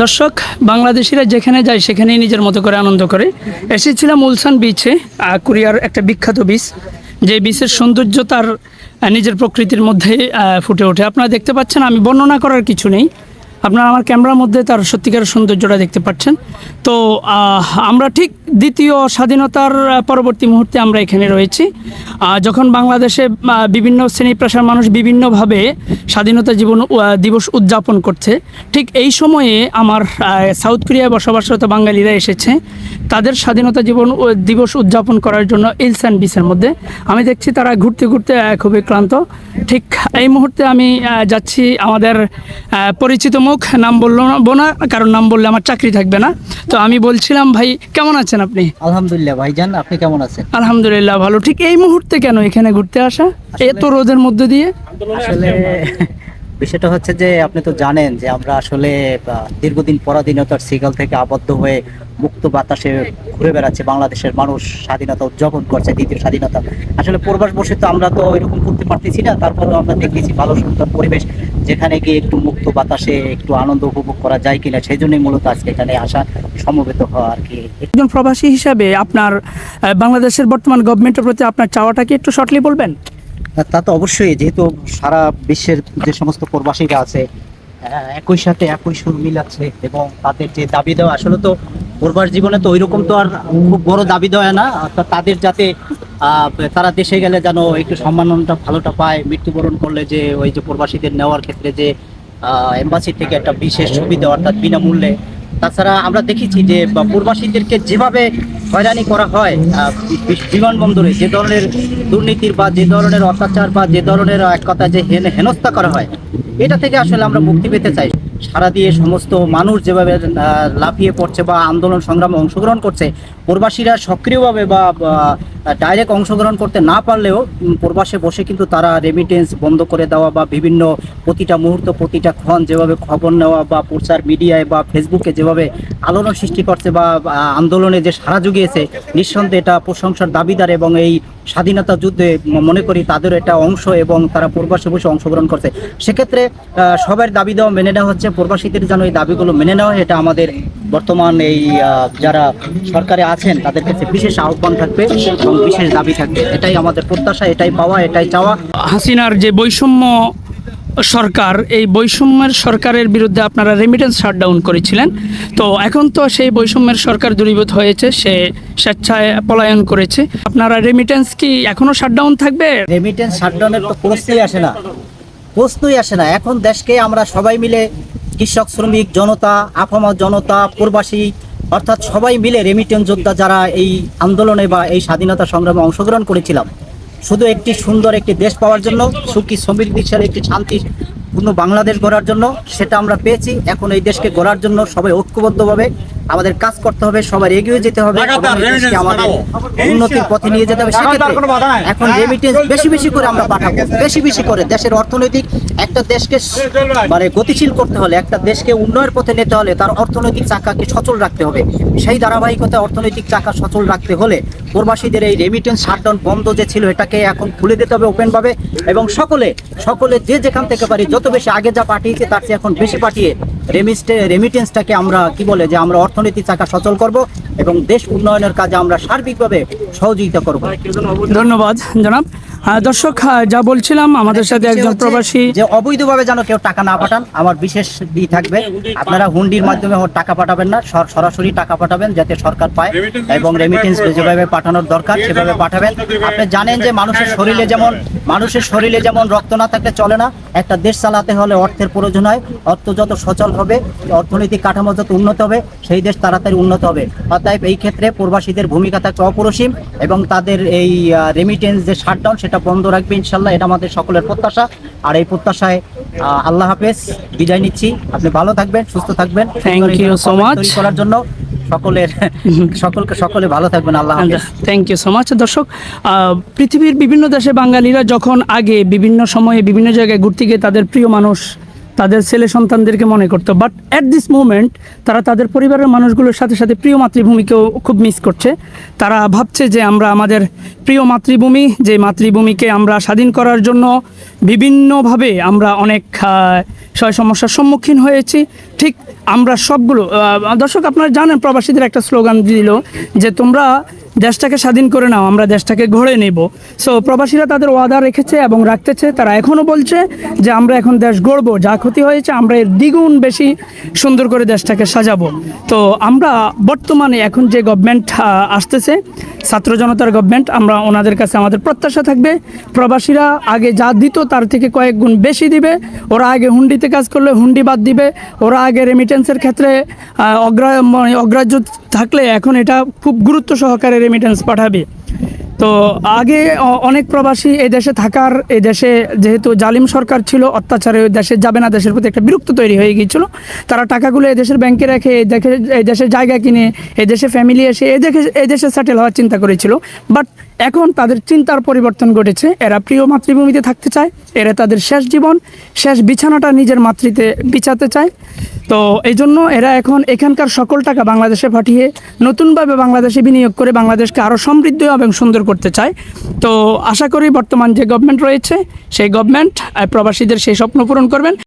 দর্শক, বাংলাদেশিরা যেখানে যায় সেখানেই নিজের মতো করে আনন্দ করে। এসেছিলাম উলসান বিচে কোরিয়ার একটা বিখ্যাত বিচ যে বিচের সৌন্দর্য তার নিজের প্রকৃতির মধ্যে ফুটে ওঠে। আপনারা দেখতে পাচ্ছেন, আমি বর্ণনা করার কিছু নেই। আপনারা আমার ক্যামেরার মধ্যে তার সত্যিকার সৌন্দর্যটা দেখতে পাচ্ছেন। তো আমরা ঠিক দ্বিতীয় স্বাধীনতার পরবর্তী মুহূর্তে আমরা এখানে রয়েছি। যখন বাংলাদেশে বিভিন্ন শ্রেণি পেশার মানুষ বিভিন্নভাবে স্বাধীনতা জীবন দিবস উদযাপন করছে, ঠিক এই সময়ে আমার সাউথ কোরিয়ায় বসবাসরত বাঙালিরা এসেছে। তাদের স্বাধীনতা জীবন দিবস উদযাপন করার জন্য ইলসান বিসের মধ্যে। আমি দেখছি তারা ঘুরতে ঘুরতে খুবই ক্লান্ত। ঠিক এই মুহূর্তে আমি যাচ্ছি আমাদের পরিচিত মুখ নাম বলল না কারণ নাম বললে আমার চাকরি থাকবে না। তো আমি বলছিলাম ভাই কেমন আছেন আপনি? আলহামদুলিল্লাহ ভাইজান আপনি কেমন আছেন? আলহামদুলিল্লাহ ভালো। ঠিক এই মুহূর্তে কেন এখানে ঘুরতে আসা? এত রোদের মধ্যে দিয়ে? আসলে বিষয়টা হচ্ছে যে আপনি তো জানেন যে আমরা আসলে দীর্ঘদিন পরাধীনতার সিগাল থেকে আবদ্ধ হয়ে মুক্ত বাতাসে ঘুরে বেড়াচ্ছে। বাংলাদেশের মানুষ স্বাধীনতা উদযাপন করছে দ্বিতীয় স্বাধীনতা। আসলে পূর্বাস বসে তো আমরা তো এরকম করতে পারতেছি না তারপরেও আমরা দেখতেছি ভালো সুন্দর পরিবেশ। যেখানে গিয়ে একটু মুক্ত বাতাসে একটু আনন্দ উপভোগ করা যায় কিনা সেই জন্যই মূলত আজকে এখানে আসা সমবেত হওয়া আর কি। একজন প্রবাসী হিসাবে আপনার বাংলাদেশের বর্তমান গভর্নমেন্টের প্রতি আপনার চাওয়াটা কি একটু শর্টলি বলবেন? তা তো অবশ্যই যেহেতু সারা বিশ্বের যে সমস্ত প্রবাসীরা আছে একই সাথে একই সুর মিলাচ্ছে এবং তাদের যে দাবি দেওয়া আসলে তো প্রবাস জীবনে তো ওইরকম তো আর খুব বড় দাবি দেওয়া না। তাদের যাতে তারা দেশে গেলে যেন একটু সম্মানটা ভালোটা পায়। মৃত্যুবরণ করলে যে ওই যে প্রবাসীদের নেওয়ার ক্ষেত্রে যে এম্বাসি থেকে একটা বিশেষ সুবিধা অর্থাৎ বিনামূল্যে। তাছাড়া আমরা দেখেছি যে প্রবাসীদেরকে যেভাবে হয়রানি করা হয় বিমানবন্দরে, যে ধরনের দুর্নীতির বা যে ধরনের অত্যাচার বা যে ধরনের এক কথা যে হেন- হেনস্থা করা হয়, এটা থেকে আসলে আমরা মুক্তি পেতে চাই। সারা দিয়ে সমস্ত মানুষ যেভাবে লাফিয়ে পড়ছে বা আন্দোলন সংগ্রামে অংশগ্রহণ করছে, প্রবাসীরা সক্রিয়ভাবে বা ডাইরেক্ট অংশগ্রহণ করতে না পারলেও প্রবাসে বসে কিন্তু তারা রেমিটেন্স বন্ধ করে দেওয়া বা বিভিন্ন প্রতিটা মুহূর্ত প্রতিটা ক্ষণ যেভাবে খবর নেওয়া বা প্রচার মিডিয়ায় বা ফেসবুকে যেভাবে আলোড়ন সৃষ্টি করছে বা আন্দোলনে যে সারা জুগিয়েছে নিঃসন্দেহে এটা প্রশংসার দাবিদার এবং এই স্বাধীনতা যুদ্ধে মনে করি তাদের এটা অংশ এবং তারা প্রবাসে বসে অংশগ্রহণ করছে। সেক্ষেত্রে সবার দাবি দেওয়া মেনে নেওয়া হচ্ছে প্রবাসীদের যেন এই দাবিগুলো মেনে নেওয়া হয়, এটা আমাদের বর্তমান এই যারা সরকারে আছেন তাদের কাছে বিশেষ আহ্বান থাকবে এবং বিশেষ দাবি থাকবে। এটাই আমাদের প্রত্যাশা এটাই পাওয়া এটাই চাওয়া। হাসিনার যে বৈষম্য সরকার এই বৈষম্যের সরকারের বিরুদ্ধে আপনারা রেমিটেন্স শাটডাউন করেছিলেন। তো এখন তো সেই বৈষম্যের সরকার দূরীভূত হয়েছে সে স্বেচ্ছায় পলায়ন করেছে। আপনারা রেমিটেন্স কি এখনও শাটডাউন থাকবে? রেমিটেন্স শাটডাউনের তো প্রশ্নই আসে না। প্রশ্নই আসে না। এখন দেশকে আমরা সবাই মিলে কৃষক, শ্রমিক, জনতা, আফামা জনতা, প্রবাসী, অর্থাৎ সবাই মিলে রেমিটেন যোদ্ধা যারা এই আন্দোলনে বা এই স্বাধীনতা সংগ্রামে অংশগ্রহণ করেছিলাম। শুধু একটি সুন্দর একটি দেশ পাওয়ার জন্য, সুখী সমৃদ্ধিশালী একটি শান্তিপূর্ণ বাংলাদেশ গড়ার জন্য, সেটা আমরা পেয়েছি। এখন এই দেশকে গড়ার জন্য সবাই ঐক্যবদ্ধভাবে আমাদের কাজ করতে হবে সবার এগিয়ে যেতে হবে আমাদের উন্নতির পথে নিয়ে যেতে হবে। সেক্ষেত্রে এখন রেমিটেন্স বেশি বেশি করে আমরা পাঠাবো। বেশি বেশি করে দেশের অর্থনৈতিক একটা দেশকে মানে গতিশীল করতে হলে একটা দেশকে উন্নয়নের পথে নিতে হলে তার অর্থনৈতিক চাকাকে সচল রাখতে হবে। সেই ধারাবাহিকতা অর্থনৈতিক চাকা সচল রাখতে হলে প্রবাসীদের এই রেমিটেন্স শাটডাউন বন্ধ যে ছিল, এটাকে এখন খুলে দিতে হবে ওপেনভাবে এবং সকলে সকলে যে যেখান থেকে পারি, যত বেশি আগে যা পাঠিয়েছে, তার চেয়ে এখন বেশি পাঠিয়ে রেমিস্টে রেমিটেন্সটাকে আমরা কি বলে যে আমরা অর্থনীতি চাকা সচল করব এবং দেশ উন্নয়নের কাজে আমরা সার্বিকভাবে সহযোগিতা করব। ধন্যবাদ, জনাব। দর্শক আহ, যা বলছিলাম আমাদের সাথে একজন প্রবাসী যে অবৈধভাবে যেন কেউ টাকা না পাঠান আমার বিশেষ ই থাকবে। আপনারা হুন্ডির মাধ্যমে ওর টাকা পাঠাবেন না সর- সরাসরি টাকা পাঠাবেন যাতে সরকার পায় এবং রেমিটেন্স যেভাবে পাঠানোর দরকার সেভাবে পাঠাবেন। আপনি জানেন যে মানুষের শরীরে যেমন মানুষের শরীরে যেমন রক্ত না থাকলে চলে না একটা দেশ চালাতে হলে অর্থের প্রয়োজন হয় অর্থ যত সচল হবে অর্থনৈতিক কাঠামো যত উন্নত হবে সেই দেশ তাড়াতাড়ি উন্নত হবে। অতএব এই ক্ষেত্রে প্রবাসীদের ভূমিকা থাকবে অপরিসীম এবং তাদের এই রেমিটেন্স যে শাটডাউন সেটা বন্ধ রাখবে ইনশাল্লাহ এটা আমাদের সকলের প্রত্যাশা। আর এই প্রত্যাশায় আল্লাহ হাফেজ বিদায় নিচ্ছি। আপনি ভালো থাকবেন সুস্থ থাকবেন। You so much. তৈরি করার জন্য সকলের সকলকে সকলে ভালো থাকবেন আল্লাহ থ্যাংক ইউ সো মাচ দর্শক পৃথিবীর বিভিন্ন দেশে বাঙালিরা যখন আগে বিভিন্ন সময়ে বিভিন্ন জায়গায় ঘুরতে গিয়ে তাদের প্রিয় মানুষ তাদের ছেলে সন্তানদেরকে মনে করতো বাট অ্যাট দিস মোমেন্ট তারা তাদের পরিবারের মানুষগুলোর সাথে সাথে প্রিয় মাতৃভূমিকেও খুব মিস করছে। তারা ভাবছে যে আমরা আমাদের প্রিয় মাতৃভূমি যে মাতৃভূমিকে আমরা স্বাধীন করার জন্য বিভিন্নভাবে আমরা অনেক সমস্যার সম্মুখীন হয়েছি। ঠিক আমরা সবগুলো দর্শক আপনারা জানেন প্রবাসীদের একটা স্লোগান দিল যে তোমরা দেশটাকে স্বাধীন করে নাও, আমরা দেশটাকে গড়ে নেব। সো প্রবাসীরা তাদের ওয়াদা রেখেছে এবং রাখতেছে, তারা এখনও বলছে যে আমরা এখন দেশ গড়ব, যা ক্ষতি হয়েছে আমরা এর দ্বিগুণ বেশি সুন্দর করে দেশটাকে সাজাবো। তো আমরা বর্তমানে এখন যে গভর্নমেন্ট আসতেছে, ছাত্র জনতার গভর্নমেন্ট আমরা ওনাদের কাছে আমাদের প্রত্যাশা থাকবে, প্রবাসীরা আগে যা দিত তার থেকে কয়েক গুণ বেশি দিবে, ওরা আগে হুন্ডিতে কাজ করলে হুন্ডি বাদ দিবে, ওরা আগে রেমিটেন্সের ক্ষেত্রে মানে অগ্রাহ্য থাকলে এখন এটা খুব গুরুত্ব সহকারে রেমিটেন্স পাঠাবে। তো আগে অনেক প্রবাসী এই দেশে থাকার এই দেশে যেহেতু জালিম সরকার ছিল, অত্যাচারে ওই দেশে যাবে না, দেশের প্রতি একটা বিরক্ত তৈরি হয়ে গিয়েছিল। তারা টাকাগুলো দেশের ব্যাংকে রেখে এই দেখে এই দেশে জায়গা কিনে এই দেশে ফ্যামিলি এসে এই দেখে এই দেশে সেটেল হওয়ার চিন্তা করেছিল। বাট এখন তাদের চিন্তার পরিবর্তন ঘটেছে। এরা প্রিয় মাতৃভূমিতে থাকতে চায়। এরা তাদের শেষ জীবন, শেষ বিছানাটা নিজের মাতৃতে বিছাতে চায়। তো এই জন্য এরা এখন এখানকার সকল টাকা বাংলাদেশে পাঠিয়ে নতুনভাবে বাংলাদেশে বিনিয়োগ করে বাংলাদেশকে আরও সমৃদ্ধ এবং সুন্দর করতে চায়। তো আশা করি বর্তমান যে গভর্নমেন্ট রয়েছে, সেই গভর্নমেন্ট প্রবাসীদের সেই স্বপ্ন পূরণ করবেন।